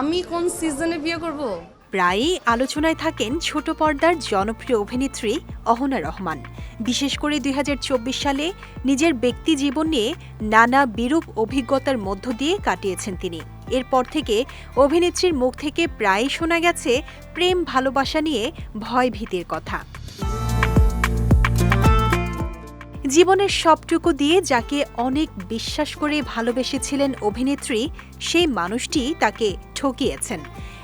আমি কোন সিজনে বিয়ে করব? প্রায়ই আলোচনায় থাকেন ছোট পর্দার জনপ্রিয় অভিনেত্রী অহনা রহমান। বিশেষ করে দুই হাজার চব্বিশ সালে নিজের ব্যক্তি জীবন নিয়ে নানা বিরূপ অভিজ্ঞতার মধ্য দিয়ে কাটিয়েছেন তিনি। এরপর থেকে অভিনেত্রীর মুখ থেকে প্রায়ই শোনা গেছে প্রেম ভালোবাসা নিয়ে ভয় ভীতির কথা। জীবনের সবটুকু দিয়ে যাকে অনেক বিশ্বাস করে ভালোবেসেছিলেন অভিনেত্রী, সেই মানুষটি তাকে ঠকিয়েছেন।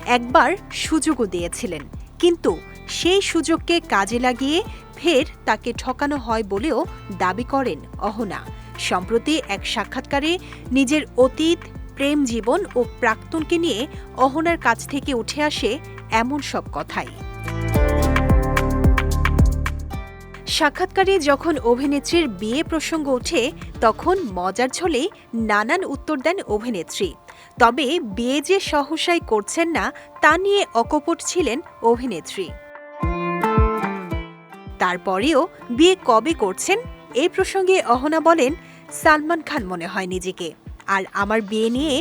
একবার সুযোগও দিয়েছিলেন। কিন্তু সেই সুযোগকে কাজে লাগিয়ে ফের তাকে ঠকানো হয় বলেও দাবি করেন অহনা। সম্প্রতি এক সাক্ষাৎকারে নিজের অতীত, প্রেম জীবন ও প্রাক্তনকে নিয়ে অহনার কাছ থেকে উঠে আসে এমন সব কথাই। সাক্ষাৎকারে যখন অভিনেত্রীর বিয়ে প্রসঙ্গ ওঠে, তখন মজার ছলে নানান উত্তর দেন অভিনেত্রী। তবে বিয়ে যে সহসাই করছেন না, তা নিয়ে অকপট ছিলেন অভিনেত্রী। তারপরেও বিয়ে কবে করছেন এই প্রসঙ্গে অহনা বলেন, সালমান খান মনে হয় নিজেকে। আর আমার বিয়ে নিয়ে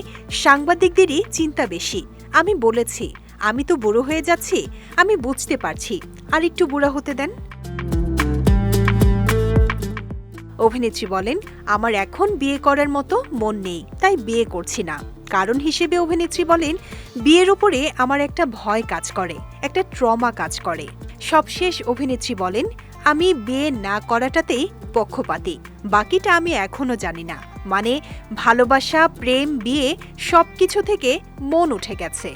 সাংবাদিকদেরই চিন্তা বেশি। আমি বলেছি, আমি তো বুড়ো হয়ে যাচ্ছি, আমি বুঝতে পারছি। আর একটু বুড়া হতে দেন? অভিনেত্রী বলেন, আমার এখন বিয়ে করার মতো মন নেই, তাই বিয়ে করছি না। কারণ হিসেবে অভিনেত্রী বলেন, বিয়ের উপরে আমার একটা ভয় কাজ করে, একটা ট্রমা কাজ করে। সবশেষ অভিনেত্রী বলেন, আমি বিয়ে না করাটাতেই পক্ষপাতী, বাকিটা আমি এখনও জানি না। মানে ভালোবাসা, প্রেম, বিয়ে সবকিছু থেকে মন উঠে গেছে।